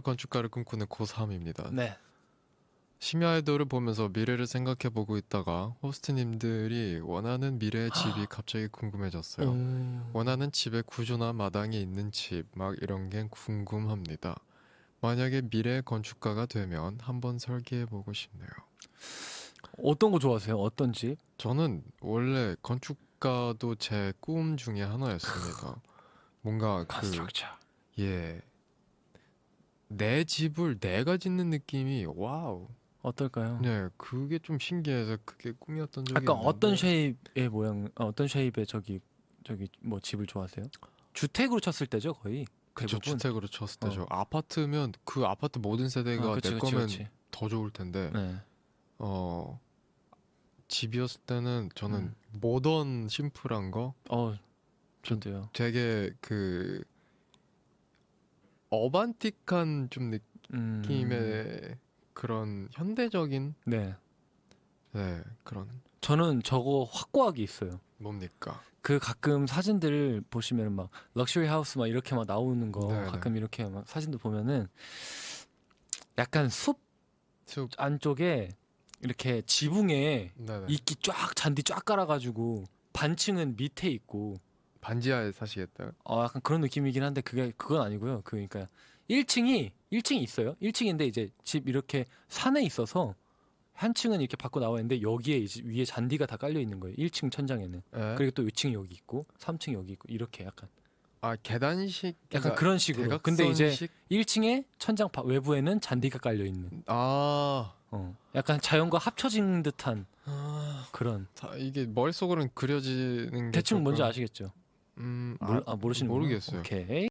건축가를 꿈꾸는 고3입니다. 네. 심야 아이돌을 보면서 미래를 생각해 보고 있다가 호스트님들이 원하는 미래의 집이 갑자기 궁금해졌어요. 음. 원하는 집의 구조나 마당에 있는 집, 막 이런 게 궁금합니다. 만약에 미래 건축가가 되면 한번 설계해 보고 싶네요. 어떤 거 좋아하세요? 어떤 집? 저는 원래 건축가도 제 꿈 중에 하나였습니다. 뭔가 그 컨스트럭처. 예. 내 집을 내가 짓는 느낌이 와우. 어떨까요? 네, 그게 좀 신기해서 그게 꿈이었던 적이 약간 어떤 있는데 쉐입의 모양, 어, 어떤 쉐입의 저기 저기 뭐 집을 좋아하세요? 주택으로 쳤을 때죠, 거의. 그쵸 대부분. 주택으로 쳤을 어. 때죠. 아파트면 그 아파트 모든 세대가 어, 그치, 내 그치, 거면 그치. 더 좋을 텐데 네. 어 집이었을 때는 저는 음. 모던 심플한 거 어, 저도요. 되게 그 어반틱한 좀 음. 느낌의 그런 현대적인 네. 네 그런 저는 저거 확고하게 있어요. 뭡니까 그 가끔 사진들 보시면 막 럭셔리 하우스 막 이렇게 막 나오는 거 네네. 가끔 이렇게 막 사진도 보면은 약간 숲 숲 안쪽에 이렇게 지붕에 네네. 이끼 쫙 잔디 쫙 깔아가지고 반층은 밑에 있고 반지하에 사시겠다 어 약간 그런 느낌이긴 한데 그게 그건 아니고요. 그 그러니까 1층이 1층이 있어요. 1층인데 이제 집 이렇게 산에 있어서 한 층은 이렇게 밖으로 나와 있는데 여기에 이제 위에 잔디가 다 깔려 있는 거예요. 1층 천장에는. 예? 그리고 또 2층이 여기 있고 3층이 여기 있고 이렇게 약간 아 계단식 약간 그러니까 그런 식으로. 근데 이제 대각선식? 1층에 천장 바- 외부에는 잔디가 깔려 있는. 아, 어. 약간 자연과 합쳐진 듯한 아 그런. 다 이게 머릿속으로는 그려지는 게 대충 뭔지 조금- 아시겠죠? 음, 모르, 아, 모르시는 모르겠어요. 오케이.